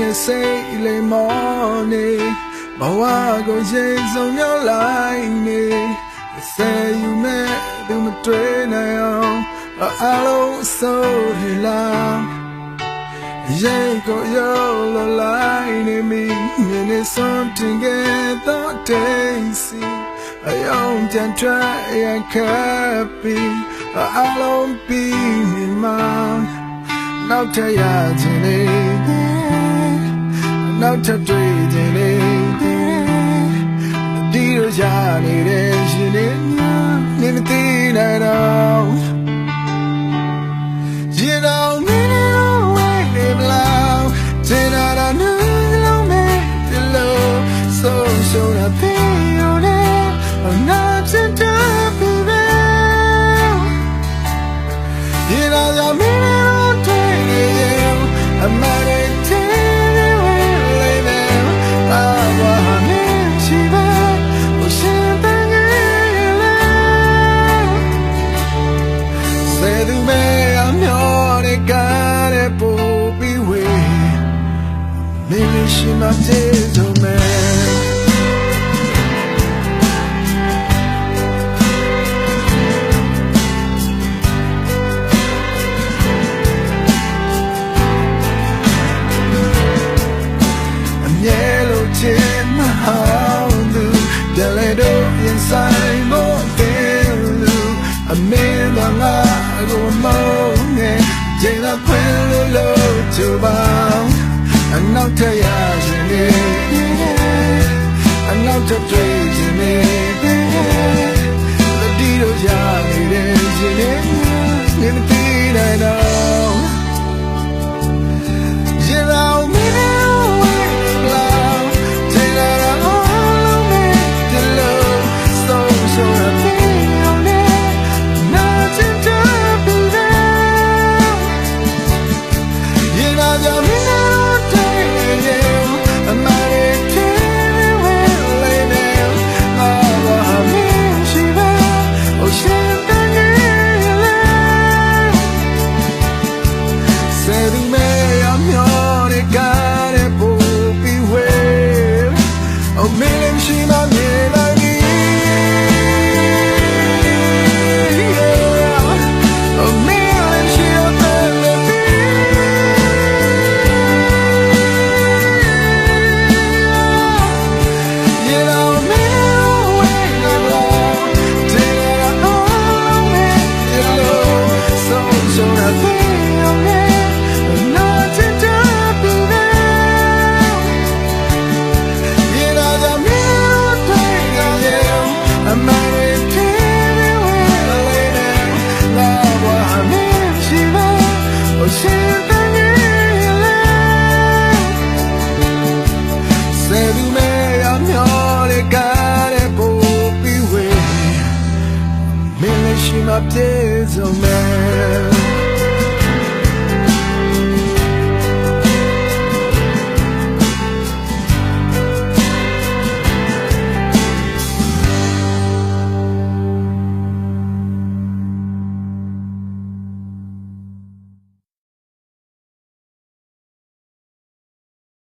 ရဲ့စိတ်လေးမောနေဘဝကိုရင်ဆုံးရောက်လိုက်နေဆယ်ယူမဲ့သူမတွေ့နိုင်အောင်အလုံးစိုးရလားရင်ကိုရောလလိုက်နေမိမြင်နေစွန်တင်ခဲ့တော့တေးစီအယောင်ကြံထွက်ရခပ်ပြီးအလုံးပြီးနေမှာနောက်ထပ်ရခြင်းလေး နောက်ထပ်တွေ့ခြင်းလေးဒီလိုရနေတဲ့ရှ မင်းလေးရှိမှကျေဆုံးမဲအမြဲလို့ချင်မဟောင်းသူတလဲတော့ရင်ဆိုင်မို့တယ်လူအမင်းတော်ငါကိုမောင်း နောက်ထရခြင်းနေအနောက်ထတွေ့ခြင်းနေတတိတို့ရ မှာပြည့်စုံမယ်